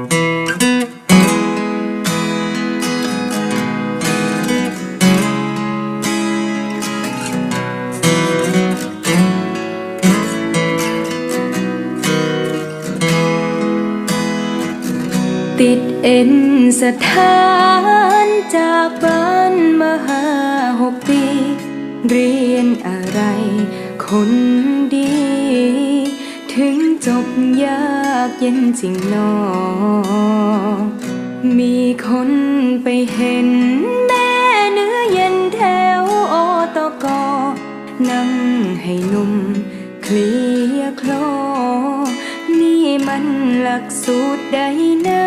ติดเอ็นสถานจากบ้านมาหาหกปี เรียนอะไรคนดี ถึงจบยากเย็นจริงนอ มีคนไปเห็นแม่เนื้อเย็นแถวอตกนั่งให้นุ่มเคลียคลอ นี่มันหลักสูตรใดนะ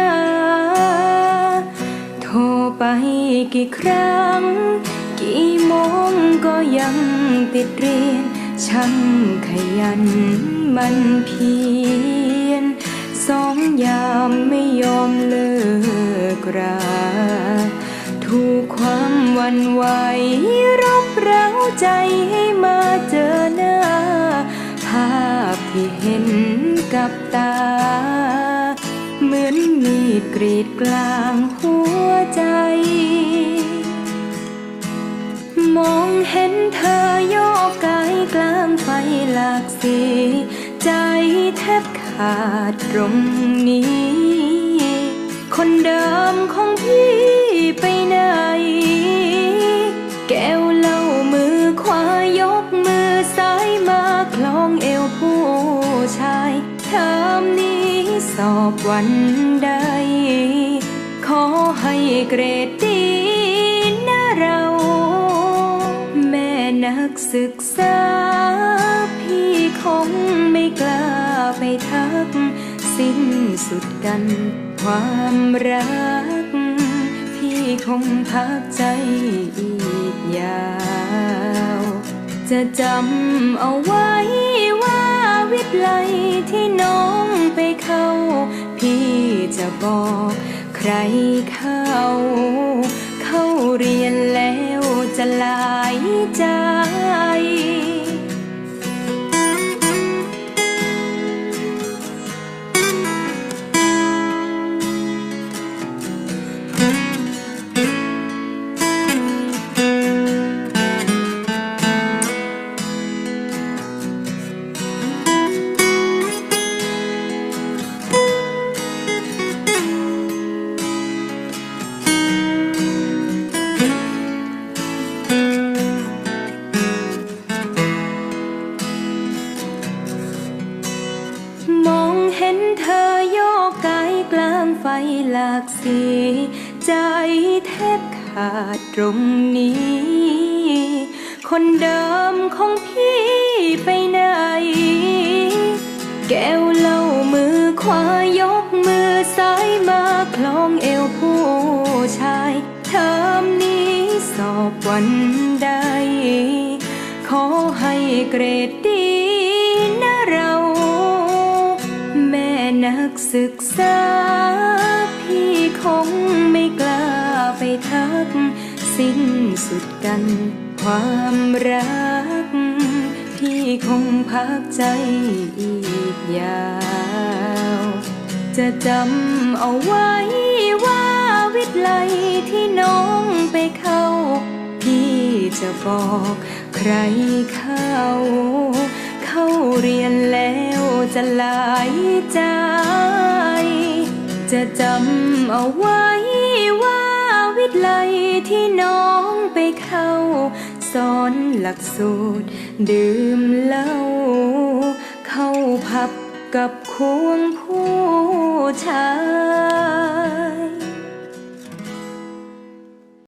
โทรไปกี่ครั้ง กี่โมงก็ยังติดเรียน ช่างขยันมันเพียรสองยามไม่ยอมเลิกราถูกความวันไหวรบเร้าใจให้มาเจอหน้า ภาพที่เห็นกับตา เหมือนมีดกรีดกลางหัวใจ มองเห็นเธอโยกกาย กลางไฟหลากสี ใจแทบขาดตรงนี้ คนเดิมของพี่ไปไหน แก้วเหล้ามือขวายกมือซ้ายมาคล้องเอวผู้ชายเทอมนี้สอบวันใด ขอให้เกรดดี นักศึกษา พี่คงไม่กล้าไปทัก สิ้นสุดกันความรัก พี่คงพักใจอีกยาว จะจำเอาไว้ว่าวิทย์ไลที่น้องไปเข้า พี่จะบอกใครเข้า ไฟหลากสี ใจแทบขาดตรงนี้ คนเดิมของพี่ไปไหน แก้วเหล้ามือขวายกมือซ้ายมาคล้องเอวผู้ชายเทอมนี้สอบวันใด ขอให้เกรดดี นักศึกษา พี่คงไม่กล้าไปทัก สิ้นสุดกัน ความรัก พี่คงพักใจอีกยาว จะจำเอาไว้ว่าวิทย์ไลที่น้องไปเข้า พี่จะบอกใครเข้า เข้าเรียนแล้ว สลายใจ จะจำเอาไว้ว่าวิทย์ไลที่น้องไปเข้าสอนหลักสูตร ดื่มเหล้าเข้าพับกับควงผู้ชาย